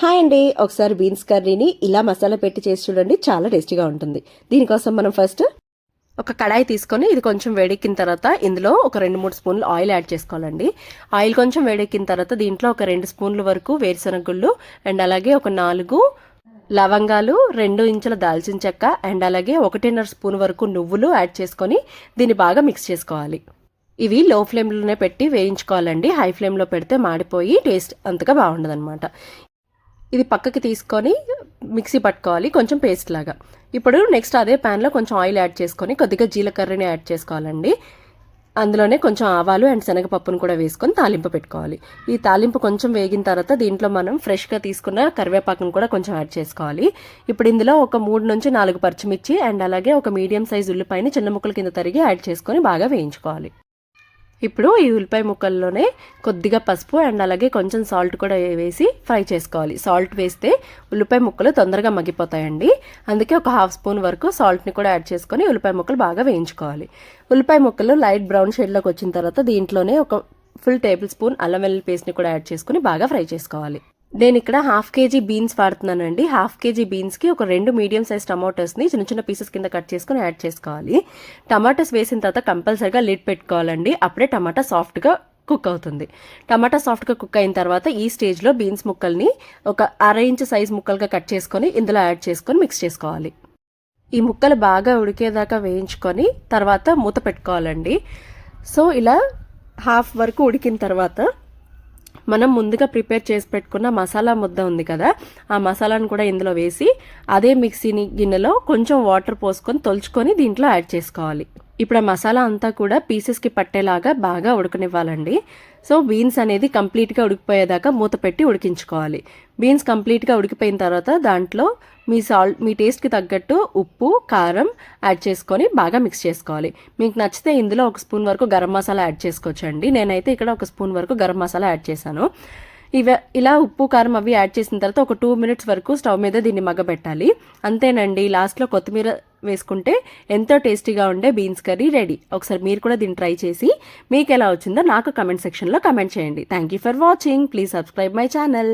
Hi అండి. ఒకసారి beans కర్రీని ఇలా మసాలా పెట్టి చేసి చూడండి. చాలా టేస్టీగా ఉంటుంది. దీనికోసం మనం ఫస్ట్ ఒక కడాయి తీసుకొని ఇది కొంచెం వేడెక్కిన తర్వాత ఇందులో ఒక రెండు మూడు స్పూన్లు ఆయిల్ యాడ్ చేసుకోవాలండి. ఆయిల్ కొంచెం వేడెక్కిన తర్వాత దీంట్లో ఒక రెండు స్పూన్ల వరకు వేరుశనగ గుళ్ళు అండ్ అలాగే ఒక నాలుగు లవంగాలు రెండు ఇంచుల దాల్చిన చెక్క అండ్ అలాగే ఒకటిన్నర స్పూన్ వరకు నువ్వులు యాడ్ చేసుకొని దీన్ని బాగా మిక్స్ చేసుకోవాలి. ఇవి లో ఫ్లేమ్లోనే పెట్టి వేయించుకోవాలండి. హై ఫ్లేమ్లో పెడితే మాడిపోయి టేస్ట్ అంతగా బాగుండదు ఇది పక్కకి తీసుకొని మిక్సీ పట్టుకోవాలి కొంచెం పేస్ట్ లాగా. ఇప్పుడు నెక్స్ట్ అదే ప్యాన్లో కొంచెం ఆయిల్ యాడ్ చేసుకొని కొద్దిగా జీలకర్రని యాడ్ చేసుకోవాలండి. అందులోనే కొంచెం ఆవాలు అండ్ శనగపప్పును కూడా వేసుకొని తాలింపు పెట్టుకోవాలి. ఈ తాలింపు కొంచెం వేగిన తర్వాత దీంట్లో మనం ఫ్రెష్గా తీసుకున్న కరివేపాకును కూడా కొంచెం యాడ్ చేసుకోవాలి. ఇప్పుడు ఇందులో ఒక మూడు నుంచి నాలుగు పచ్చిమిర్చి అండ్ అలాగే ఒక మీడియం సైజ్ ఉల్లిపాయని చిన్న ముక్కల కింద తరిగి యాడ్ చేసుకొని బాగా వేయించుకోవాలి. ఇప్పుడు ఈ ఉల్లిపాయ ముక్కల్లోనే కొద్దిగా పసుపు అండ్ అలాగే కొంచెం సాల్ట్ కూడా వేసి ఫ్రై చేసుకోవాలి. సాల్ట్ వేస్తే ఉల్లిపాయ ముక్కలు తొందరగా మగ్గిపోతాయండి. అందుకే ఒక హాఫ్ స్పూన్ వరకు సాల్ట్ని కూడా యాడ్ చేసుకొని ఉల్లిపాయ ముక్కలు బాగా వేయించుకోవాలి. ఉల్లిపాయ ముక్కలు లైట్ బ్రౌన్ షేడ్లోకి వచ్చిన తర్వాత దీంట్లోనే ఒక ఫుల్ టేబుల్ స్పూన్ అల్లం వెల్లుల్లి పేస్ట్ని కూడా యాడ్ చేసుకుని బాగా ఫ్రై చేసుకోవాలి. నేను ఇక్కడ హాఫ్ కేజీ బీన్స్ వాడుతున్నానండి. హాఫ్ కేజీ బీన్స్కి ఒక రెండు మీడియం సైజ్ టమాటోస్ని చిన్న చిన్న పీసెస్ కింద కట్ చేసుకుని యాడ్ చేసుకోవాలి. టమాటోస్ వేసిన తర్వాత కంపల్సరిగా లిడ్ పెట్టుకోవాలండి. అప్పుడే టమాటా సాఫ్ట్గా కుక్ అవుతుంది. టమాటా సాఫ్ట్గా కుక్ అయిన తర్వాత ఈ స్టేజ్లో బీన్స్ ముక్కల్ని ఒక అర ఇంచ్ సైజ్ ముక్కలుగా కట్ చేసుకొని ఇందులో యాడ్ చేసుకొని మిక్స్ చేసుకోవాలి. ఈ ముక్కలు బాగా ఉడికేదాకా వేయించుకొని తర్వాత మూత పెట్టుకోవాలండి. సో ఇలా హాఫ్ వరకు ఉడికిన తర్వాత మనం ముందుగా ప్రిపేర్ చేసి పెట్టుకున్న మసాలా ముద్ద ఉంది కదా ఆ మసాలాను కూడా ఇందులో వేసి అదే మిక్సీని గిన్నెలో కొంచెం వాటర్ పోసుకొని తొలుచుకొని దీంట్లో యాడ్ చేసుకోవాలి. ఇప్పుడు ఆ మసాలా అంతా కూడా పీసెస్కి పట్టేలాగా బాగా ఉడకనివ్వాలండి. సో బీన్స్ అనేది కంప్లీట్గా ఉడికిపోయేదాకా మూత పెట్టి ఉడికించుకోవాలి. బీన్స్ కంప్లీట్గా ఉడికిపోయిన తర్వాత దాంట్లో మీ సాల్ట్ మీ టేస్ట్కి తగ్గట్టు ఉప్పు కారం యాడ్ చేసుకొని బాగా మిక్స్ చేసుకోవాలి. మీకు నచ్చితే ఇందులో ఒక స్పూన్ వరకు గరం మసాలా యాడ్ చేసుకోవచ్చండి. నేనైతే ఇక్కడ ఒక స్పూన్ వరకు గరం మసాలా యాడ్ చేశాను. ఇవ ఇలా ఉప్పు కారం అవి యాడ్ చేసిన తర్వాత ఒక టూ మినిట్స్ వరకు స్టవ్ మీద దీన్ని మగ్గబెట్టాలి అంతేనండి లాస్ట్లో కొత్తిమీర వేసుకుంటే ఎంతో టేస్టీగా ఉండే బీన్స్ కర్రీ రెడీ. ఒకసారి మీరు కూడా దీన్ని ట్రై చేసి మీకు ఎలా వచ్చిందో నాకు కమెంట్ సెక్షన్లో కమెంట్ చేయండి. Thank you for watching. Please subscribe my channel.